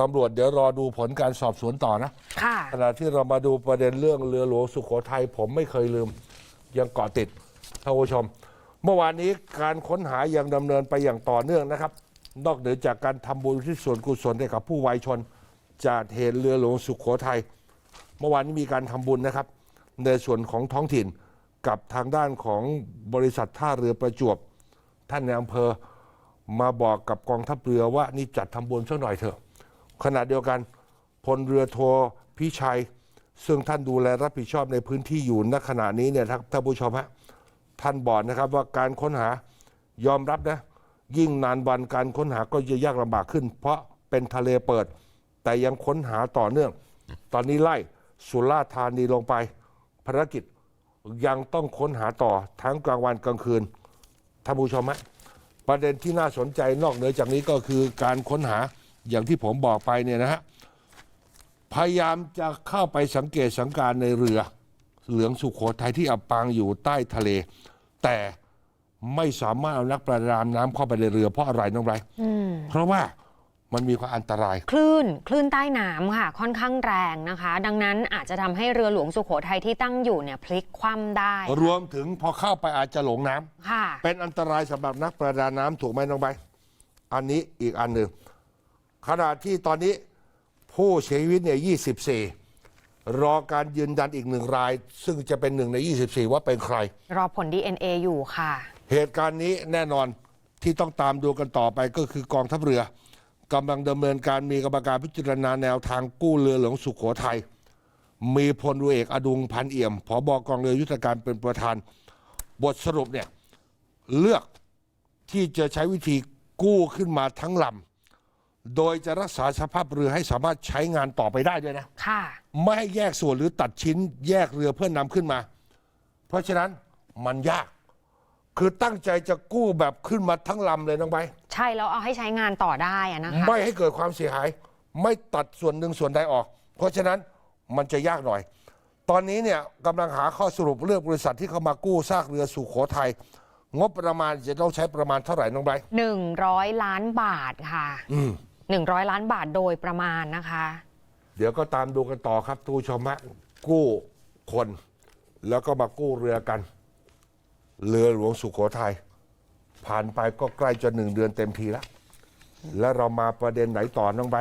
ตำรวจเดี๋ยวรอดูผลการสอบสวนต่อนะ ค่ะ ขณะที่เรามาดูประเด็นเรื่องเรือหลวงสุโขทัยผมไม่เคยลืม ยังเกาะติดท่านผู้ชม เมื่อวานนี้การค้นหายังดำเนินไปอย่างต่อเนื่องนะครับ นอกเหนือจากการทำบุญที่ส่วนกุศลให้กับผู้วัยชน จากเหตุเรือหลวงสุโขทัยเมื่อวานนี้มีการทำบุญนะครับ ในส่วนของท้องถิ่นกับทางด้านของบริษัทท่าเรือประจวบ ท่านในอำเภอมาบอกกับกองทัพเรือว่านี่จัดทำบุญสักหน่อยเถอะ ขณะเดียวกันพลเรือโทพิชัย ซึ่งท่านดูแลรับผิดชอบในพื้นที่อยู่ณขณะนี้เนี่ยท่านผู้ชมฮะท่านบอกนะครับว่าการค้นหายอมรับนะ ยิ่งนานวันการค้นหาก็จะยากลำบากขึ้น เพราะเป็นทะเลเปิด แต่ยังค้นหาต่อเนื่อง ตอนนี้ไล่สุราธานีลงไปภารกิจยังต้องค้นหาต่อทั้งกลางวันกลางคืนท่านผู้ชมฮะประเด็นที่น่าสนใจนอกเหนือจากนี้ก็คือการค้นหา อย่างที่ผมบอกไปเนี่ยนะฮะพยายามจะเข้าไปสังเกตสังการในเรือ เหลืองสุขโขทัยที่อับปางอยู่ใต้ทะเล แต่ไม่สามารถเอานักประดาน้ำเข้าไปในเรือเพราะอะไรน้องไรเพราะว่ามันมีความอันตราย คลื่นคลื่นใต้น้ำค่ะ ค่อนข้างแรงนะคะ ดังนั้นอาจจะทำให้เรือหลวงสุโขทัยที่ตั้งอยู่เนี่ยพลิกคว่ำได้ รวมถึงพอเข้าไปอาจจะหลงน้ำค่ะ เป็นอันตรายสำหรับนักประดาน้ำถูกไหมน้องใบอันนี้อีกอันหนึ่ง ขณะที่ตอนนี้ผู้เสียชีวิตเนี่ย24 รอการยืนยันอีกหนึ่งราย ซึ่งจะเป็นหนึ่งใน 24 ว่าเป็นใคร รอผล DNA อยู่ค่ะ เหตุการณ์นี้แน่นอนที่ต้องตามดูกันต่อไปก็คือกองทัพเรือกำลังดำเนินการมีกรรมการพิจารณาแนวทางกู้เรือหลวงสุขโขทัยมีพลเรือเอกอดุงพันเอี่ยมผบกองเรือยุทธการเป็นประธาน บทสรุปเนี่ยเลือกที่จะใช้วิธีกู้ขึ้นมาทั้งลำ โดยจะรักษาสภาพเรือให้สามารถใช้งานต่อไปได้ด้วยนะ ค่ะ ไม่ให้แยกส่วนหรือตัดชิ้นแยกเรือเพื่อนนำขึ้นมา เพราะฉะนั้นมันยาก คือตั้งใจจะกู้แบบขึ้นมาทั้งลำเลยน้องใบใช่แล้วเอาให้ใช้งานต่อได้อะนะคะไม่ให้เกิดความเสียหาย ไม่ตัดส่วนหนึ่งส่วนใดออก เพราะฉะนั้นมันจะยากหน่อย ตอนนี้เนี่ยกำลังหาข้อสรุปเรื่องบริษัทที่เข้ามากู้ซากเรือสุโขทัยงบประมาณจะต้องใช้ประมาณเท่าไหร่น้องใบหนึ่งร้อยล้านบาทค่ะ อื 100 ล้านบาทโดยประมาณนะคะ เดี๋ยวก็ตามดูกันต่อครับทูชมฮะกู้คน แล้วก็มากู้เรือกัน เรือหลวงสุโขทัยผ่านไปก็ใกล้จะหนึ่งเดือนเต็มทีแล้ว แล้วเรามาประเด็นไหนต่อน้องใบ